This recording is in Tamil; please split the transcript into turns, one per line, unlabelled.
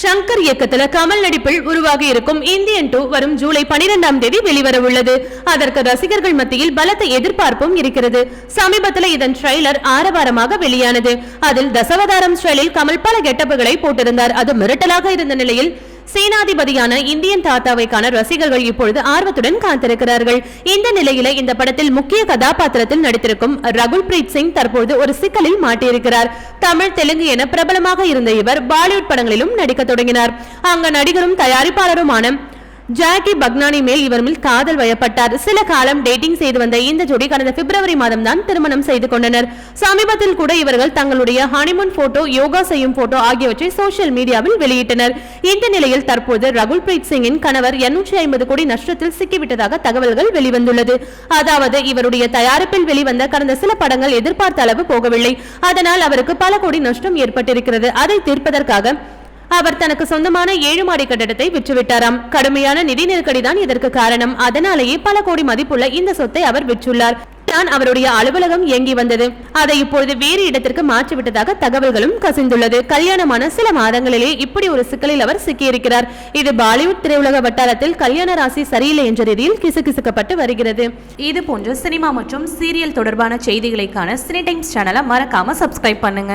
சங்கர் இயக்கத்தில் கமல் நடிப்பில் உருவாகி இருக்கும் இந்தியன் டூ வரும் ஜூலை பனிரெண்டாம் தேதி வெளிவர உள்ளது அதற்கு ரசிகர்கள் மத்தியில் பலத்த எதிர்பார்ப்பும் இருக்கிறது. சமீபத்தில் இதன் ட்ரெய்லர் ஆரவாரமாக வெளியானது. அதில் தசவதாரம் ஸ்டைலில் கமல் பல கெட்டப்புகளை போட்டிருந்தார். அது மிரட்டலாக இருந்த நிலையில் சேனாதிபதியான இந்தியன் தாத்தாவைக்கான ரசிகர்கள் இப்பொழுது ஆர்வத்துடன் காத்திருக்கிறார்கள். இந்த நிலையில இந்த படத்தில் முக்கிய கதாபாத்திரத்தில் நடித்திருக்கும் ரகுல் பிரீத் சிங் தற்போது ஒரு சிக்கலில் மாட்டியிருக்கிறார். தமிழ் தெலுங்கு என பிரபலமாக இருந்த இவர் பாலிவுட் படங்களிலும் நடிக்க தொடங்கினார். அங்க நடிகரும் தயாரிப்பாளருமான ஜாக்கி பக்னானி மேல் இவர் மேல் காதல் வயப்பட்டார். சில காலம் டேட்டிங் செய்து வந்த இந்த ஜோடி கடந்த பிப்ரவரி மாதம் தான் திருமணம் செய்து கொண்டனர். சமீபத்தில் கூட இவர்கள் தங்களுடைய ஹனிமூன் போட்டோ யோகா செய்யும் போட்டோ ஆகியவற்றை சோசியல் மீடியாவில் வெளியிட்டனர். இந்த நிலையில் தற்போது ரகுல் பிரீத் சிங்கின் கணவர் இருநூற்றி ஐம்பது கோடி நஷ்டத்தில் சிக்கிவிட்டதாக தகவல்கள் வெளிவந்துள்ளது. அதாவது இவருடைய தயாரிப்பில் வெளிவந்த கடந்த சில படங்கள் எதிர்பார்த்த அளவு போகவில்லை. அதனால் அவருக்கு பல கோடி நஷ்டம் ஏற்பட்டிருக்கிறது. அதை தீர்ப்பதற்காக அவர் தனக்கு சொந்தமான ஏழு மாடி கட்டடத்தை விற்றுவிட்டாராம். கடுமையான நிதி நெருக்கடி தான் இதற்கு காரணம். அதனாலேயே பல கோடி மதிப்புள்ள இந்த சொத்தை அவர் விற்றுள்ளார். தான் அவருடைய அலுவலகம் இயங்கி வந்தது. அதை இப்பொழுது வேறு இடத்திற்கு மாற்றிவிட்டதாக தகவல்களும் கசிந்துள்ளது. கல்யாணமான சில மாதங்களிலே இப்படி ஒரு சிக்கலில் அவர் சிக்கியிருக்கிறார். இது பாலிவுட் திரையுலக வட்டாரத்தில் கல்யாண ராசி சரியில்லை என்ற ரீதியில் கிசுகிசுக்கப்பட்டு வருகிறது.
இது போன்ற சினிமா மற்றும் சீரியல் தொடர்பான செய்திகளைக்கான சினி டைம்ஸ் சேனலை மறக்காம சப்ஸ்கிரைப் பண்ணுங்க.